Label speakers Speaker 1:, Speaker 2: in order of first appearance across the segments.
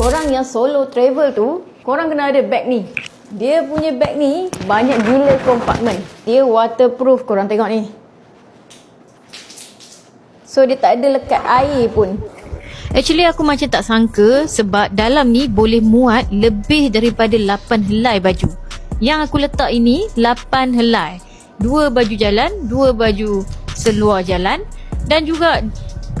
Speaker 1: Korang yang solo travel tu, korang kena ada bag ni. Dia punya bag ni banyak gila kompartmen. Dia waterproof korang tengok ni. So dia tak ada lekat air pun.
Speaker 2: Actually aku macam tak sangka sebab dalam ni boleh muat lebih daripada 8 helai baju. Yang aku letak ini 8 helai. Dua baju jalan, dua baju seluar jalan dan juga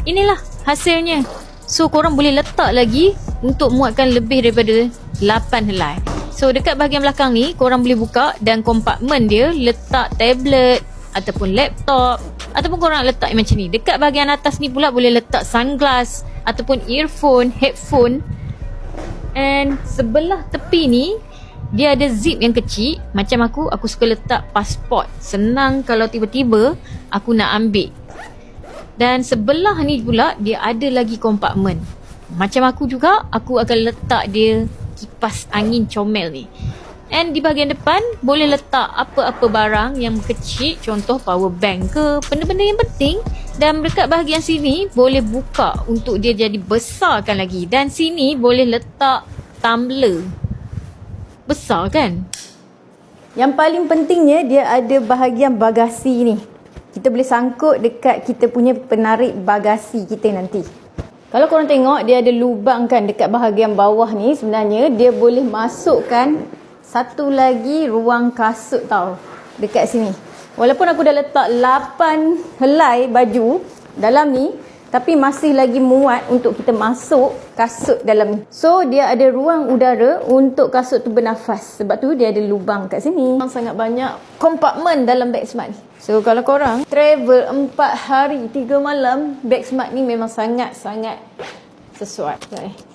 Speaker 2: inilah hasilnya. So korang boleh letak lagi untuk muatkan lebih daripada 8 helai. So dekat bahagian belakang ni korang boleh buka dan kompartmen dia letak tablet ataupun laptop ataupun korang letak macam ni. Dekat bahagian atas ni pula boleh letak sunglass ataupun earphone, headphone. And sebelah tepi ni dia ada zip yang kecil Macam aku Aku suka letak pasport Senang kalau tiba-tiba Aku nak ambil Dan sebelah ni pula Dia ada lagi kompartmen Macam aku juga Aku akan letak dia Kipas angin comel ni. And di bahagian depan Boleh letak apa-apa barang Yang kecil Contoh power bank ke Benda-benda yang penting. Dan dekat bahagian sini Boleh buka Untuk dia jadi besarkan lagi. Dan sini boleh letak Tumbler. Besar kan?
Speaker 1: Yang paling pentingnya dia ada bahagian bagasi ni. Kita boleh sangkut dekat kita punya penarik bagasi kita nanti. Kalau korang tengok dia ada lubang kan dekat bahagian bawah ni sebenarnya dia boleh masukkan satu lagi ruang kasut tau dekat sini. Walaupun aku dah letak 8 helai baju dalam ni tapi masih lagi muat untuk kita masuk kasut dalam ni. So dia ada ruang udara untuk kasut tu bernafas. Sebab tu dia ada lubang kat sini. Sangat banyak kompartmen dalam bag smart ni. So kalau korang travel 4 hari 3 malam, bag smart ni memang sangat-sangat sesuai. Okay.